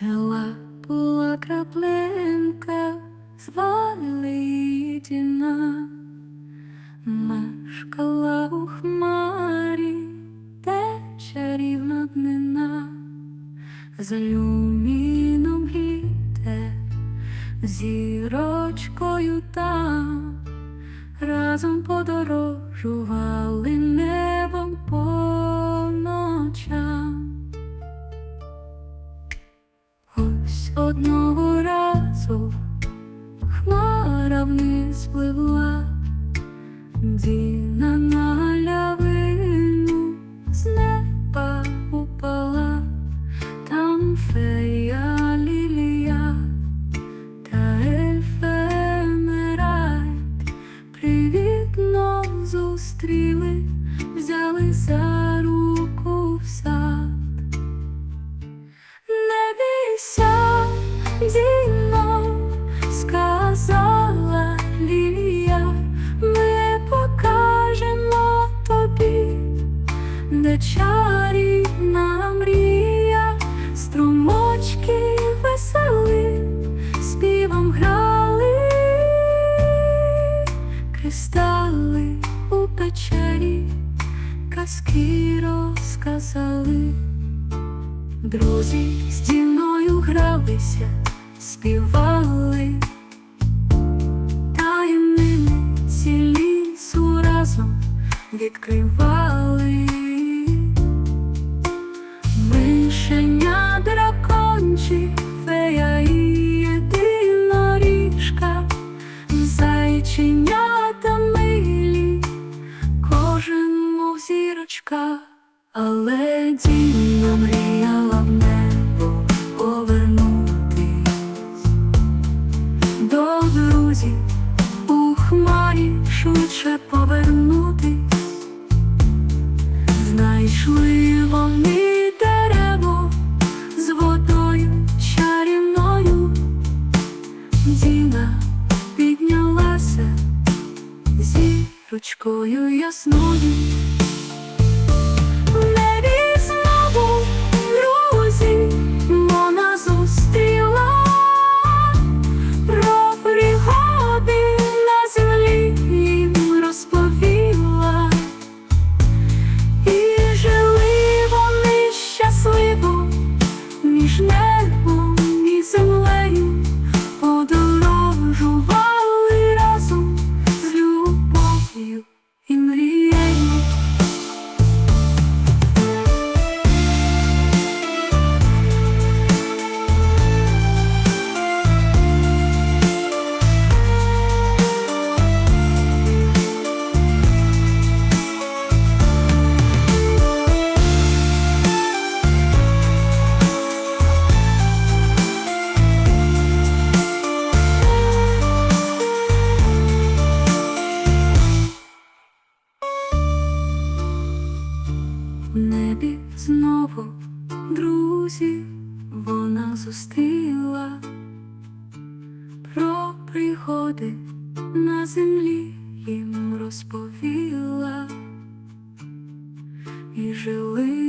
Гела була краплинка, звали мешкала у хмарі, де чарівна днина, за люміном гіде, зірочкою там, разом подорожували небом одного разу хмара вниз пливла, Діна на галявину з неба упала, там фея лілія та ельфемерайт привітно зустріли, взяли за кристали у печері, казки розказали. Друзі стіною гралися, співали таємниці лісу разом відкривали. Швидше повернутись. Знайшли вони дерево з водою чарівною. Діна піднялася зі ручкою ясною. Знову друзів вона зустріла. Про пригоди на землі їм розповіла. І жили